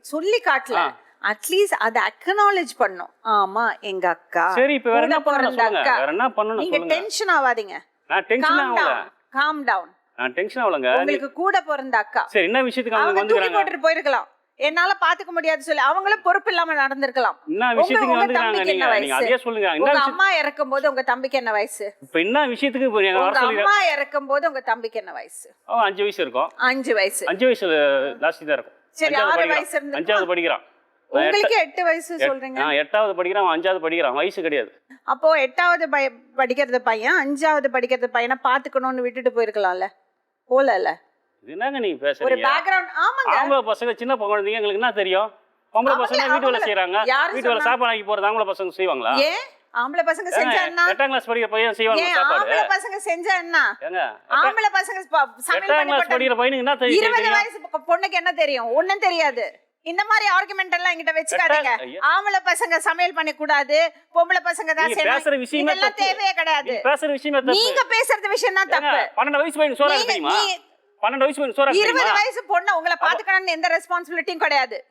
சொல்லி காட்டல. அட்லீஸ்ட் அதை அக்னாலேஜ் பண்ணும். ஆமா எங்க அக்கா. சரி இப்ப வேற என்ன பண்ணணும் சொல்லுங்க. அக்கா. வேற என்ன பண்ணணும் நீங்க சொல்லுங்க. டென்ஷன் ஆகாதீங்க நான் டென்ஷன் ஆகல. காம் டவுன் நான் டென்ஷன் ஆகலங்க. உங்களுக்கு கூட பிறந்த அக்கா. சரி என்ன விஷயத்துக்கு அவங்க வந்துக்கிறாங்க? போட்டுட்டு போயிருக்கலாம். என்னால பாத்துக்க முடியாது சொல்லி அவங்களும் பொறுப்பு இல்லாம நடந்திருக்கலாம். என்ன விஷயத்துக்கு தம்பிக்கு நீங்க? நீங்க வயசு? அதே சொல்லுங்க. என்ன அம்மா இறக்கும் போது உங்க தம்பிக்கு என்ன வயசு? இப்ப என்ன விஷயத்துக்கு இப்ப நீங்க வர உங்க சொல்லி அம்மா இறக்கும் போது உங்க தம்பிக்கு என்ன வயசு? அவன் அஞ்சு வயசு இருக்கும். அஞ்சு வயசு. அஞ்சு வயசுல ஜாஸ்தி தான் இருக்கும். சரி ஆறு. வயசு இருந்து அஞ்சாவது படிக்கிறான். உங்களுக்கு எட்டு வயசு சொல்றீங்க? எட்டாவது படிக்கிறான் அஞ்சாவது படிக்கிறான். வயசு கிடையாது. அப்போ எட்டாவது படிக்கிறது பையன் அஞ்சாவது படிக்கிறது பையனை பாத்துக்கணும்னு விட்டுட்டு போயிருக்கலாம்ல? போலல. என்னங்க நீங்க ஒரு பேசுறீங்க பேக்ரவுண்ட் ஆமாங்க. ஆம்பளை பசங்க சின்ன குழந்தைங்க எங்களுக்கு என்ன தெரியும்? பொம்பளை பசங்க வீட்டு வேலை செய்யறாங்க வீட்டு வேலை? சாப்பாடு ஆக்கி போறது ஆம்பளை பசங்க செய்வாங்களா? ஏன் ஆம்பளை பசங்க செஞ்சா என்ன? எட்டாம் கிளாஸ் படிக்கிற பையன் செய்வாங்க சாப்பாடு? ஆம்பளை பசங்க செஞ்சா என்ன? ஏங்க ஆம்பளை பசங்க சமையல் பண்ணி படிக்கிற பையனுக்கு என்ன தெரியும் இருபது தெரியும்? வயசு பொ- பொண்ணுக்கு என்ன தெரியும்? ஒண்ணும் தெரியாது. இந்த மாதிரி ஆர்குமெண்ட் எல்லாம் என்கிட்ட வச்சுக்காதீங்க. ஆம்பளை பசங்க சமையல் பண்ண கூடாது பொம்பளை பசங்க தான் செய்யணும். இதெல்லாம். தேவையே கிடையாது. பேசுற விஷயமே நீங்க பேசுறது விஷயம் தான் தப்பு. பன்னெண்டு வயசு பையன் நீங்க- தெரியுமா? நீ- பன்னெண்டு வயசு பையன் இருபது தெரியுமா? வயசு பொண்ணு உங்களை பாத்துக்கணும்னு எந்த ரெஸ்பான்சிபிலிட்டியும் கிடையாது.